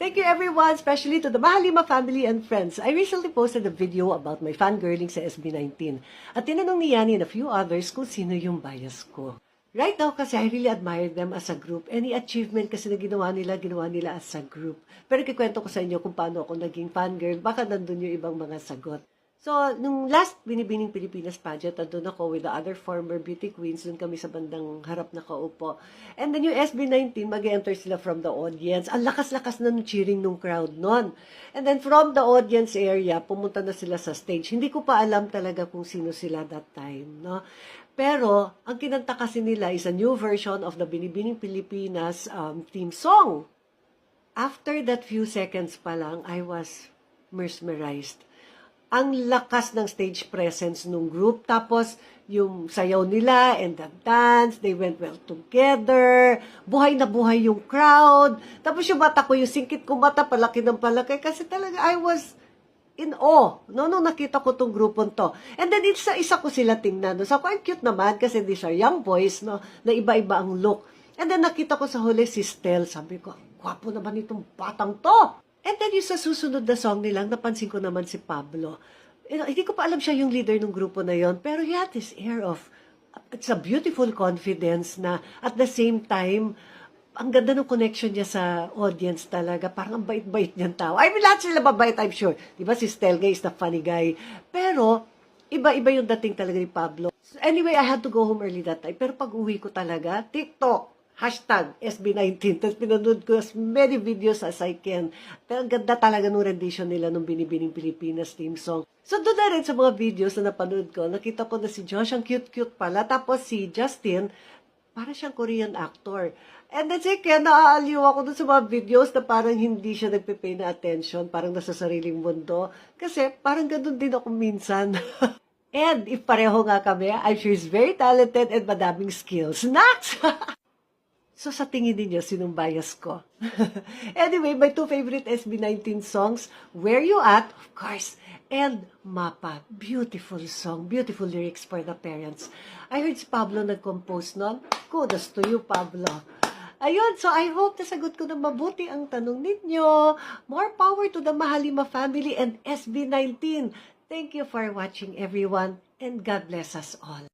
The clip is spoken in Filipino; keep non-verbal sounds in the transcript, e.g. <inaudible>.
Thank you everyone, especially to the Mahalima family and friends. I recently posted a video about my fangirling sa SB19 at tinanong ni Yani and a few others kung sino yung bias ko. Right now kasi I really admire them as a group. Any achievement kasi na ginawa nila, ginawa nila as a group. Pero kikwento ko sa inyo kung paano ako naging fangirl, baka nandun yung ibang mga sagot. So, nung last Binibining Pilipinas pageant, andun ako with the other former beauty queens. Doon kami sa bandang harap na kaupo. And then yung SB19, mag-enter sila from the audience. Ang lakas-lakas na nung cheering nung crowd nun. And then from the audience area, pumunta na sila sa stage. Hindi ko pa alam talaga kung sino sila that time. No? Pero, ang kinanta kasi nila is a new version of the Binibining Pilipinas um, theme song. After that few seconds pa lang, I was mesmerized ang lakas ng stage presence nung group. Tapos, yung sayaw nila and the dance, they went well together. Buhay na buhay yung crowd. Tapos yung mata ko, yung singkit ko mata, palaki ng palaki. Kasi talaga, I was in awe, no, nung nakita ko tong grupon to. And then, isa-isa ko sila tingnan. No? So, quite cute naman kasi these are young boys, no, na iba-iba ang look. And then, nakita ko sa huli si Stel. Sabi ko, gwapo naman itong batang to. And then yung sa susunod na song nilang, napansin ko naman si Pablo. You know, hindi ko pa alam siya yung leader ng grupo na yon pero he had this air of, it's a beautiful confidence na at the same time, ang ganda ng connection niya sa audience talaga. Parang ang bait-bait niyang tao. I mean, lahat sila mabait, I'm sure. Di ba si Stelga is the funny guy. Pero, iba-iba yung dating talaga ni Pablo. So anyway, I had to go home early that time. Pero pag uwi ko talaga, TikTok, hashtag SB19. Tapos pinanood ko as many videos as I can. Pero ang ganda talaga nung rendition nila nung Binibining Pilipinas theme song. So doon na rin sa mga videos na napanood ko, nakita ko na si Josh, ang cute-cute pala. Tapos si Justin, para siyang Korean actor. And then second, naaaliw ako dun sa mga videos na parang hindi siya nagpe-pay na attention, parang nasa sariling mundo. Kasi parang ganun din ako minsan. <laughs> and if pareho nga kami, I'm sure he's very talented and madaming skills. Next! <laughs> So sa tingin niyo sinong bias ko? <laughs> anyway, my two favorite SB19 songs, Where You At, of course, and Mapa. Beautiful song, beautiful lyrics for the parents. I heard si Pablo nag-compose nun. Kudos to you, Pablo. Ayun, so I hope nasagot ko na mabuti ang tanong ninyo. More power to the Mahalima family and SB19. Thank you for watching, everyone, and God bless us all.